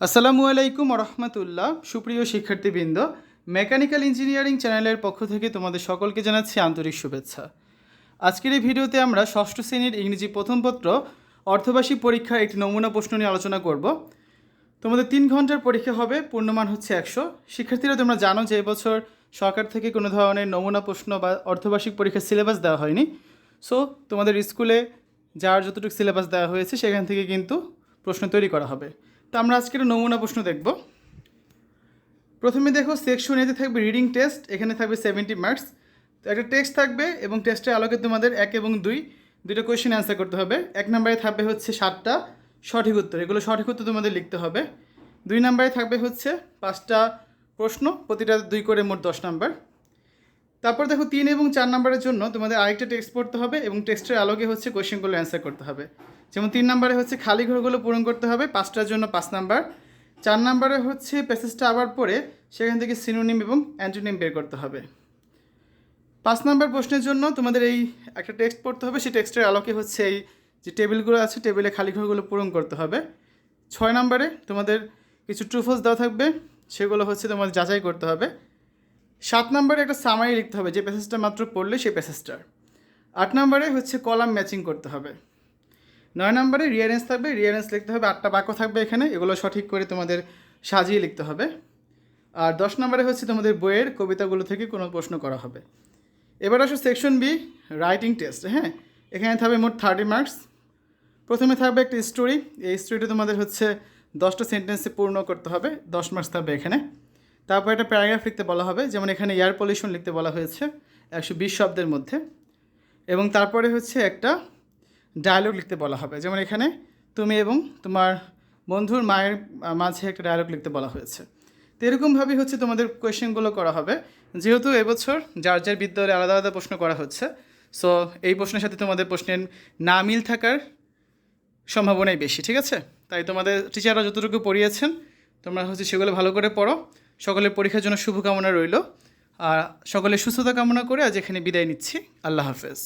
আসসালামু আলাইকুম রহমতুল্লাহ সুপ্রিয় শিক্ষার্থীবৃন্দ, মেকানিক্যাল ইঞ্জিনিয়ারিং চ্যানেলের পক্ষ থেকে তোমাদের সকলকে জানাচ্ছি আন্তরিক শুভেচ্ছা। আজকের এই ভিডিওতে আমরা ষষ্ঠ শ্রেণির ইংরেজি প্রথম পত্র অর্থবাসী পরীক্ষার একটি নমুনা প্রশ্ন নিয়ে আলোচনা করব। তোমাদের তিন ঘণ্টার পরীক্ষা হবে, পূর্ণমান হচ্ছে একশো। শিক্ষার্থীরা, তোমরা জানো যে এবছর সরকার থেকে কোনো ধরনের নমুনা প্রশ্ন বা অর্ধবার্ষিক পরীক্ষার সিলেবাস দেওয়া হয়নি। সো, তোমাদের স্কুলে যার যতটুকু সিলেবাস দেওয়া হয়েছে, সেখান থেকে কিন্তু প্রশ্ন তৈরি করা হবে। তো আমরা আজকের নমুনা প্রশ্ন দেখব। প্রথমে দেখো সেকশন এতে থাকবে রিডিং টেস্ট এখানে থাকবে সেভেন্টি মার্কস তো একটা টেক্সট থাকবে এবং টেস্টের আলোকে তোমাদের এক এবং দুই দুটো কোয়েশ্চেন অ্যান্সার করতে হবে। এক নম্বরে থাকবে হচ্ছে সাতটা, সঠিক উত্তর। এগুলো সঠিক উত্তর তোমাদের লিখতে হবে। দুই নম্বরে থাকবে হচ্ছে পাঁচটা প্রশ্ন, প্রতিটা দুই করে মোট দশ নাম্বার তারপর দেখো তিন এবং চার নাম্বারের জন্য তোমাদের আরেকটা টেক্সট পড়তে হবে এবং টেক্সটের আলোকে হচ্ছে কোয়েশ্চেনগুলো অ্যান্সার করতে হবে। যেমন তিন নাম্বারে হচ্ছে খালি ঘরগুলো পূরণ করতে হবে, পাঁচটার জন্য পাঁচ নাম্বার। চার নাম্বারে হচ্ছে প্যাসেজটা আবার পড়ে সেখান থেকে সিনোনিম এবং অ্যান্টোনিম বের করতে হবে। পাঁচ নাম্বার প্রশ্নের জন্য তোমাদের এই একটা টেক্সট পড়তে হবে, সেই টেক্সটের আলোকে হচ্ছে এই যে টেবিলগুলো আছে টেবিলে খালি ঘরগুলো পূরণ করতে হবে। ছয় নাম্বারে তোমাদের কিছু ট্রুফলস দেওয়া থাকবে, সেগুলো হচ্ছে তোমাদের যাচাই করতে হবে। সাত নম্বরে একটা সামারি লিখতে হবে, যে প্যাসেজটা মাত্র পড়লে সেই প্যাসেজটার আট নম্বরে হচ্ছে কলাম ম্যাচিং করতে হবে। নয় নম্বরে রিয়ারেন্স থাকবে রিয়ারেন্স লিখতে হবে, আটটা বাক্য থাকবে এখানে, এগুলো সঠিক করে তোমাদের সাজিয়ে লিখতে হবে। আর দশ নম্বরে হচ্ছে তোমাদের বইয়ের কবিতাগুলো থেকে কোনো প্রশ্ন করা হবে। এবার আসো সেকশন বি রাইটিং টেস্ট হ্যাঁ? এখানে থাকবে মোট থার্টি মার্কস প্রথমে থাকবে একটা স্টোরি এই স্টোরিটা তোমাদের হচ্ছে দশটা সেন্টেন্সে পূর্ণ করতে হবে, দশ মার্কস থাকবে এখানে। তারপর একটা প্যারাগ্রাফ লিখতে বলা হবে, যেমন এখানে এয়ার পলিউশন লিখতে বলা হয়েছে একশো বিশ শব্দের মধ্যে। এবং তারপরে হচ্ছে একটা ডায়লগ লিখতে বলা হবে, যেমন এখানে তুমি এবং তোমার বন্ধুর মায়ের মাঝে একটা ডায়লগ লিখতে বলা হয়েছে। তো এরকমভাবেই হচ্ছে তোমাদের কোয়েশ্চেনগুলো করা হবে। যেহেতু এবছর যার যার বিদ্যালয়ে আলাদা আলাদা প্রশ্ন করা হচ্ছে সো এই প্রশ্নের সাথে তোমাদের প্রশ্নের না মিল থাকার সম্ভাবনাই বেশি, ঠিক আছে? তাই তোমাদের টিচাররা যতটুকু পড়িয়েছেন তোমরা হচ্ছে সেগুলো ভালো করে পড়ো। সকলের পরীক্ষার জন্য শুভকামনা রইল। আর সকলের সুস্থতা কামনা করে আজ এখানে বিদায় নিচ্ছি। আল্লাহ হাফেজ।